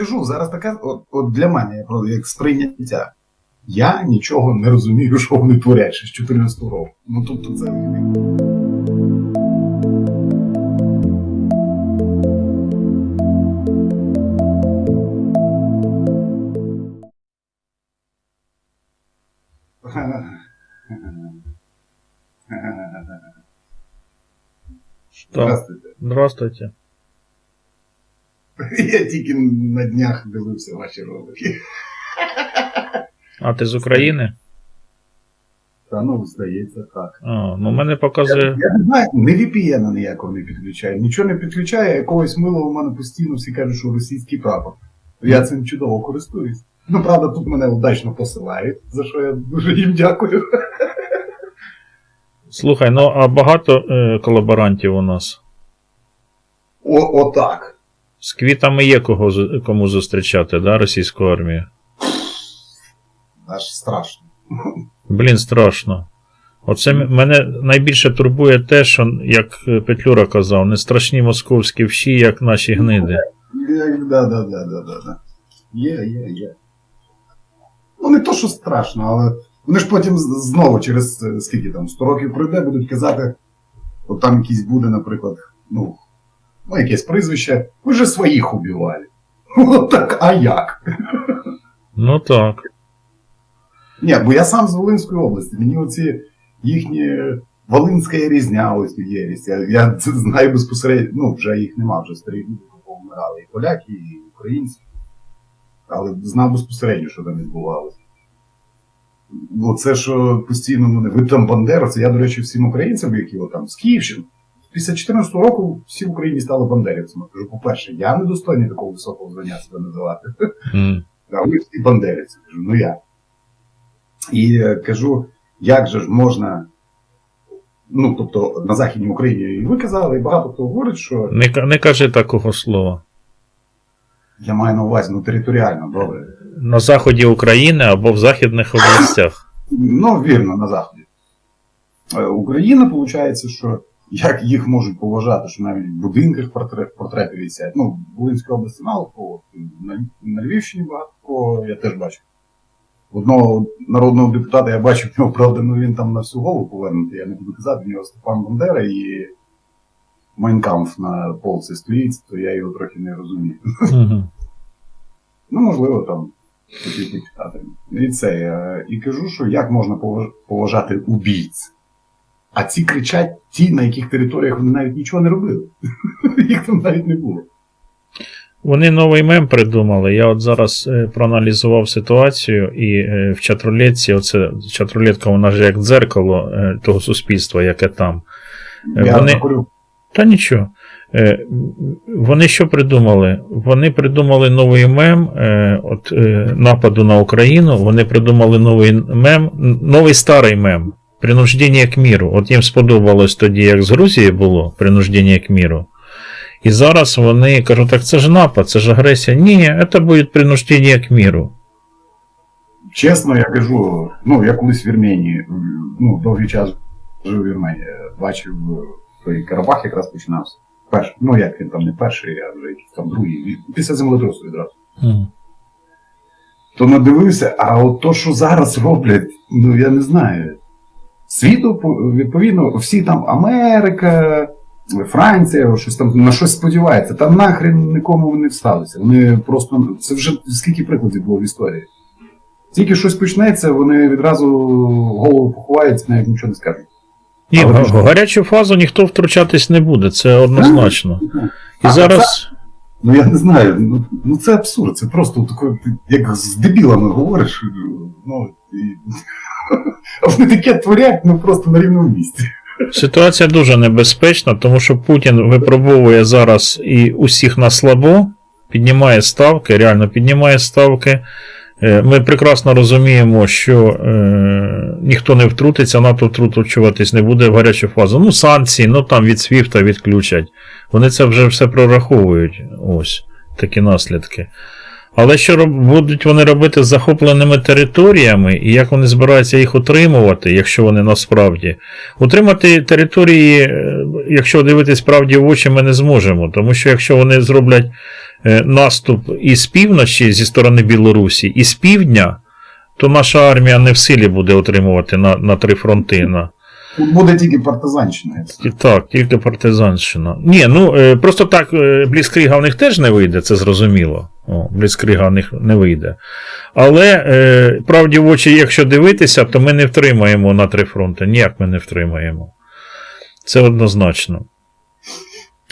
кажу, зараз таке, от, от для мене, як- як сприйняття. Я нічого не розумію, що вони творять ще з 14 року. Ну тобто це. Что? Здравствуйте. Здравствуйте. Я тільки на днях дивився ваші ролики. А ти з України? Та ну, здається, так. А, ну мене показує. Я не знаю, не VPN ніякого не підключаю. Нічого не підключаю, якогось милого у мене постійно всі кажуть, що російський прапор. Я цим чудово користуюсь. Ну, правда, тут мене удачно посилають, за що я дуже їм дякую. Слухай, ну а багато е, колаборантів у нас. О, отак. З квітами є кого, кому зустрічати, да, російську армію? Аж страшно. Блін, страшно. Оце мене найбільше турбує те, що, як е, Петлюра казав, не страшні московські вщі, як наші гниди. Да, да, да, да, да, да. Є, є, є. Ну, не то, що страшно, але вони ж потім знову через е, скільки там, 100 років пройде, будуть казати, от там якийсь буде, наприклад, ну, ну якесь прізвище, ви же своїх убивали. От так, а як? Ну так. Ні, бо я сам з Волинської області, мені оці їхні Волинська різня, ось тут єрість. Я, я це знаю безпосередньо, ну, вже їх нема, вже старі люди повмирали, і поляки, і українці. Але знав безпосередньо, що там відбувалося. Бо це, що постійно мене, ви там Бандера, це я, до речі, всім українцям, які там з Київщини. Після 14 року всі в Україні стали бандерівцями. Кажу, по-перше, я не достойний такого високого звання себе називати. М. А ви всі бандерівці. Кажу, ну як? І е, кажу, як же ж можна. Ну, тобто на Західній Україні і ви казали, і багато хто говорить, що Не, не кажи такого слова. я маю на увазі ну, територіально, добре. На заході України або в західних областях. Ну, вірно, на Заході. Е, Україна, виходить, що як їх можуть поважати, що навіть в будинках портрет, портрети висять. Ну, в Волинській області мало кого, на, на Львівщині багато кого, я теж бачу. Одного народного депутата я бачив, в нього, правда, ну він там на всю голову повернутий, я не буду казати, в нього Степан Бандера і Майнкамф на полці стоїть, то я його трохи не розумію. Ну, можливо, там хотів почитати. І це, е, і кажу, що як можна поважати убійць. А ці кричать ті, на яких територіях вони навіть нічого не робили. Їх там навіть не було. Вони новий мем придумали. Я от зараз е, проаналізував ситуацію, і е, в чатрулетці, оце чатрулетка, вона ж як дзеркало е, того суспільства, яке там. Е, Я вони- Та нічого. Е, Вони що придумали? Вони придумали новий мем е, от, е, нападу на Україну. Вони придумали новий мем, новий старий мем. Принуждення к міру. От їм сподобалось тоді, як з Грузії було принуждення к міру. І зараз вони кажуть, так це ж напад, це ж агресія. Ні, це буде принуждення к міру. чесно, я кажу, ну, я колись в Вірменії, ну, довгий час жив у Вірменії, бачив, е, той Карабах якраз починався. Перший, ну як він там не перший, а вже якийсь там другий, після землетрусу відразу. Мгм. то надивився, а от то, що зараз роблять, ну я не знаю. Світу, відповідно, всі там Америка, Франція, щось там на щось сподівається. Там нахрен нікому вони всталися. Вони просто. Це вже скільки прикладів було в історії. Тільки щось почнеться, вони відразу голову поховають, навіть нічого не скажуть. Ні, в гарячу фазу ніхто втручатись не буде, це однозначно. І А зараз. Ну я не знаю, ну, ну це абсурд, це просто таке, як з дебілами говориш. Ну, вони таке творять, ну просто на рівному місці. Ситуація дуже небезпечна, тому що Путін випробовує зараз і усіх на слабо, піднімає ставки, реально піднімає ставки. Е, Ми прекрасно розуміємо, що е, ніхто не втрутиться, НАТО втручуватись не буде в гарячу фазу. Ну, санкції, ну там від Свіфта відключать. Вони це вже все прораховують. Ось такі наслідки. Але що роб- будуть вони робити з захопленими територіями, і як вони збираються їх утримувати, якщо вони насправді Утримати території, е, якщо дивитись правді в очі, ми не зможемо. Тому що якщо вони зроблять е, наступ із півночі, зі сторони Білорусі, і з півдня, то наша армія не в силі буде отримувати на, на три фронти. На, буде тільки партизанщина. і так, тільки партизанщина. Ні, ну е, просто так Бліцкріга в них теж не вийде, це зрозуміло. О, Бліцкріга в них не вийде. Але е, правді в очі, якщо дивитися, то ми не втримаємо на три фронти. Ніяк ми не втримаємо. Це однозначно.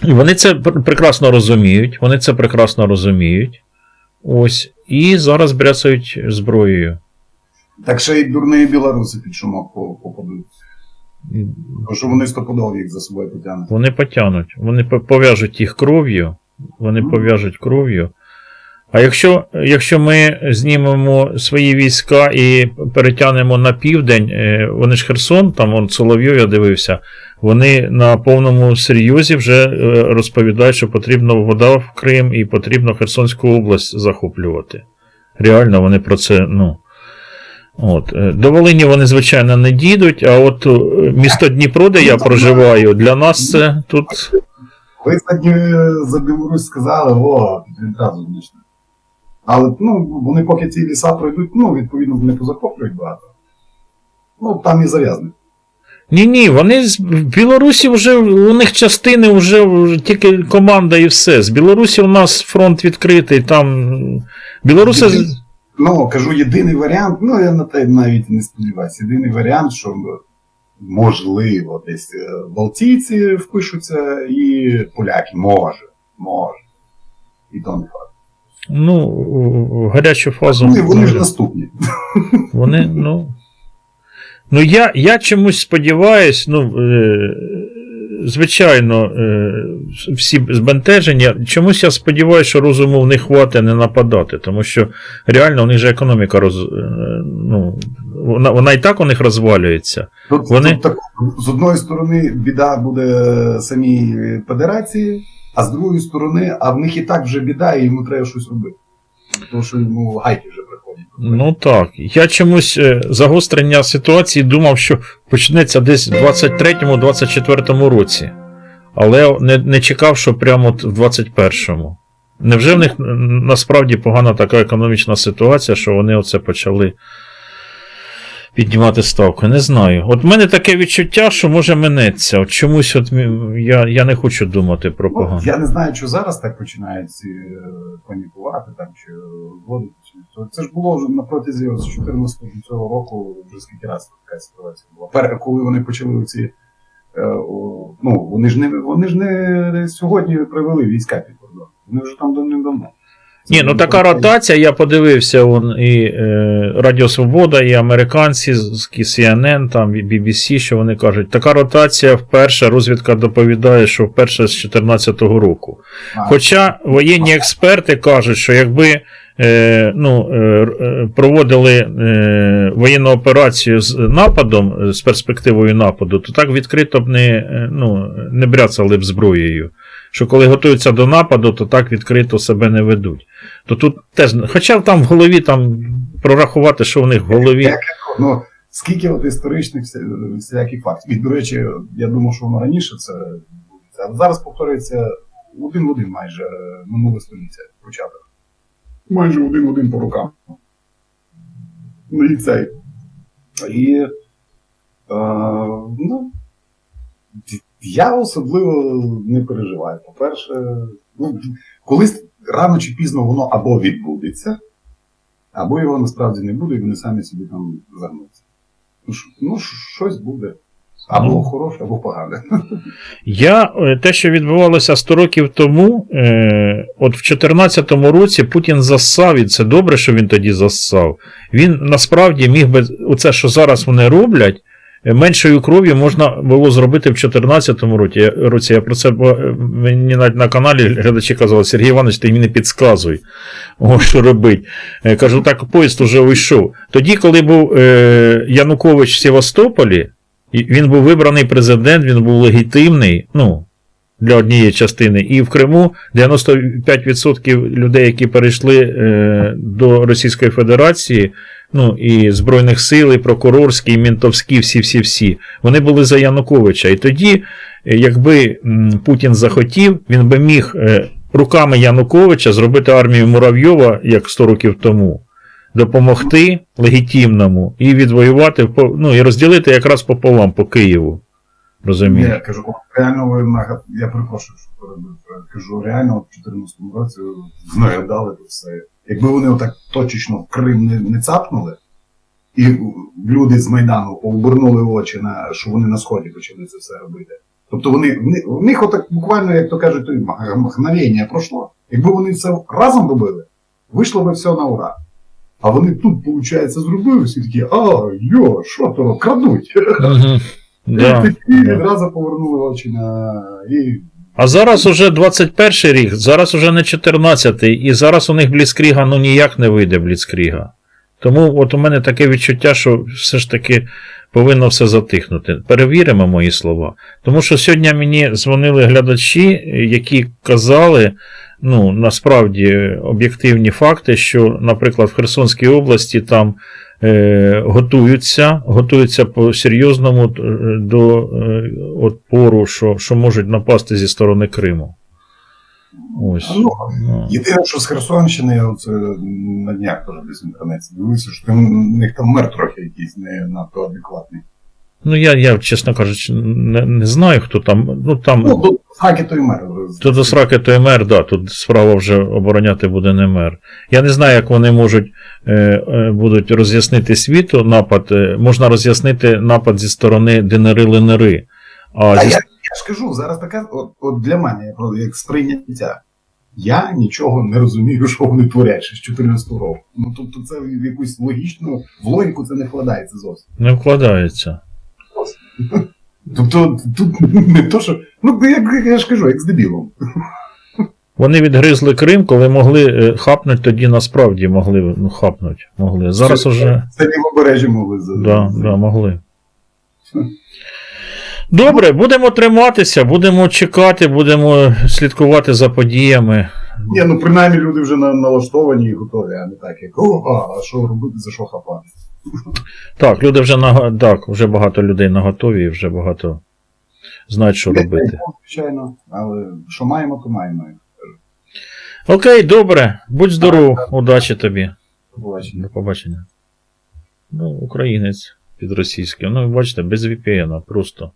І вони це прекрасно розуміють. Вони це прекрасно розуміють. Ось. І зараз бряцають зброєю. Так ще й дурні білоруси під шумок попадуть. Тому що вони стопудово їх за собою потягнуть. Вони потягнуть, вони пов'яжуть їх кров'ю, вони Ну. пов'яжуть кров'ю. А якщо, якщо ми знімемо свої війська і перетягнемо на південь, е, вони ж Херсон, там он Соловйов, я дивився, вони на повному серйозі вже е, розповідають, що потрібно вода в Крим і потрібно Херсонську область захоплювати. Реально вони про це, ну. От. е, До Волині вони, звичайно, не дійдуть, а от місто Дніпро, де я проживаю, для нас це тут. Ви, кстати, за Білорусь сказали, о, відразу значно. Але ну, вони поки ці ліса пройдуть, ну, відповідно, вони позахоплюють багато. Ну, там і зав'язані. Ні, ні, вони з Білорусі вже у них частини вже, тільки команда і все. З Білорусі у нас фронт відкритий, там. Білоруси. Ну, кажу, єдиний варіант, ну я на те навіть не сподіваюся. Єдиний варіант, що можливо, десь е, балтійці впишуться і поляки. Може. Може. І то не факт. Ну, гарячу фазу. Вони, вони ж наступні. Вони, ну. Ну, я, я чомусь сподіваюсь, ну, е, звичайно, е, всі збентеження. Чомусь я сподіваюся, що розуму в них хватить не нападати, тому що реально у них же економіка роз, е, ну, вона, вона і так у них розвалюється. Тут, Вони- тут так, з одної сторони, біда буде самій Федерації, а з другої сторони, а в них і так вже біда, і йому треба щось робити. Тому що йому гайки вже приходять. Ну так. Я чомусь е, загострення ситуації думав, що почнеться десь в 23-24 році. Але не, не чекав, що прямо в 21-му. Невже в них насправді погана така економічна ситуація, що вони оце почали піднімати ставку? Не знаю. От в мене таке відчуття, що може минеться. От чомусь от я, я не хочу думати про Ну, погано. я не знаю, що зараз так починають е, панікувати, там, чи вводити. Це ж було вже на протязі ось 14 цього року вже скільки разів така ситуація була. Пер, коли вони почали ці. Е, ну, вони ж не вони ж не сьогодні привели війська під кордон. Вони вже там давним-давно. Ні, ну така ротація, я подивився, он, і е, Радіо Свобода, і американці, з CNN, там, і BBC, що вони кажуть, така ротація вперше, розвідка доповідає, що вперше з 2014 року. Хоча воєнні експерти кажуть, що якби ну, е, е, проводили е, воєнну операцію з нападом, е, з перспективою нападу, то так відкрито б не, е, ну, не бряцали б зброєю. Що коли готуються до нападу, то так відкрито себе не ведуть. То тут теж, хоча там в голові там прорахувати, що в них в голові. Ну, скільки от історичних всяких фактів. І, до речі, я думав, що воно раніше це відбудеться. Але зараз повторюється один в один майже е, минуле століття початок. Майже один в один по рукам. Ну і цей. І. Е, ну, я особливо не переживаю. По-перше, ну, колись рано чи пізно воно або відбудеться, або його насправді не буде, і вони самі собі там загнуться. Ну, ну щось буде. Або Ну. хороше, або погане. Я е, те, що відбувалося 100 років тому, е, от в 2014 році Путін зассав, і це добре, що він тоді зассав. Він насправді міг би, оце, що зараз вони роблять, е, меншою кров'ю можна було зробити в 2014 році. Я- про це е, мені навіть на каналі глядачі казали, Сергій Іванович, ти мені не підсказуй, о, що робить. Е, Кажу, так поїзд уже уйшов. Тоді, коли був е, Янукович в Севастополі, він був вибраний президент, він був легітимний, ну, для однієї частини. І в Криму 95% людей, які перейшли е, до Російської Федерації, ну, і Збройних сил, і прокурорські, і мінтовські, всі-всі-всі, вони були за Януковича. І тоді, е, якби Путін захотів, він би міг. е, руками Януковича зробити армію Муравйова, як 100 років тому, допомогти легітимному і відвоювати, ну і розділити якраз пополам по Києву. Розумієш? Я кажу, реально ви нага- я перепрошую, що перебив. Кажу, реально в 2014 році нагадали це все. Якби вони отак точечно в Крим не, не цапнули, і люди з Майдану пообернули очі на що вони на сході почали це все робити. Тобто вони в них- отак буквально, як то кажуть, мгновення пройшло. Якби вони це разом робили, вийшло би все на ура. А вони тут, виходить, зробили всі такі, а, йо, що то, крадуть. Да. Такі відразу повернули очі на і А зараз уже 21 рік, зараз уже не 14-й, і зараз у них Бліцкріга ну ніяк не вийде Бліцкріга. Тому от у мене таке відчуття, що все ж таки повинно все затихнути. Перевіримо мої слова. Тому що сьогодні мені дзвонили глядачі, які казали, ну, насправді об'єктивні факти, що, наприклад, в Херсонській області там е, готуються, готуються по серйозному е, до е, отпору, що, що можуть напасти зі сторони Криму. Ось. Ну, Ну. єдине, що з Херсонщини, я оце на днях теж десь в інтернеті дивився, що там у них там мер трохи якийсь не надто адекватний. Ну, я, я, чесно кажучи, не, не знаю, хто там. Ну там. Ну, до хаки той мер. То до сраки той мер, да, тут справа вже обороняти буде не мер. Я не знаю, як вони можуть е, е, будуть роз'яснити світу напад. Е, можна роз'яснити напад зі сторони ДНРи-ЛНРи. А А зі... я, я ж кажу, зараз така, от, от для мене, як сприйняття. Я нічого не розумію, що вони творять ще з 14 року. Ну тобто це в якусь логічну, в логіку це не вкладається зовсім. не вкладається. Тобто тут не то, що. Ну, як я ж кажу, як з дебілом. Вони відгризли Крим, коли могли е, хапнуть, тоді насправді могли ну, хапнуть. Могли. Зараз Це- уже. Це лівобережжя могли за. Да, да, могли. Добре, будемо триматися, будемо чекати, будемо слідкувати за подіями. Ні, ну принаймні люди вже налаштовані і готові, а не так, як о, а що робити, за що хапати. Так, люди вже на так, вже багато людей на готові, і вже багато знають, що робити. Звичайно, але що маємо, то маємо. Окей, добре, будь здоров, удачі тобі. До побачення. До побачення. Ну, українець під російським. Ну, бачите, без VPN, просто.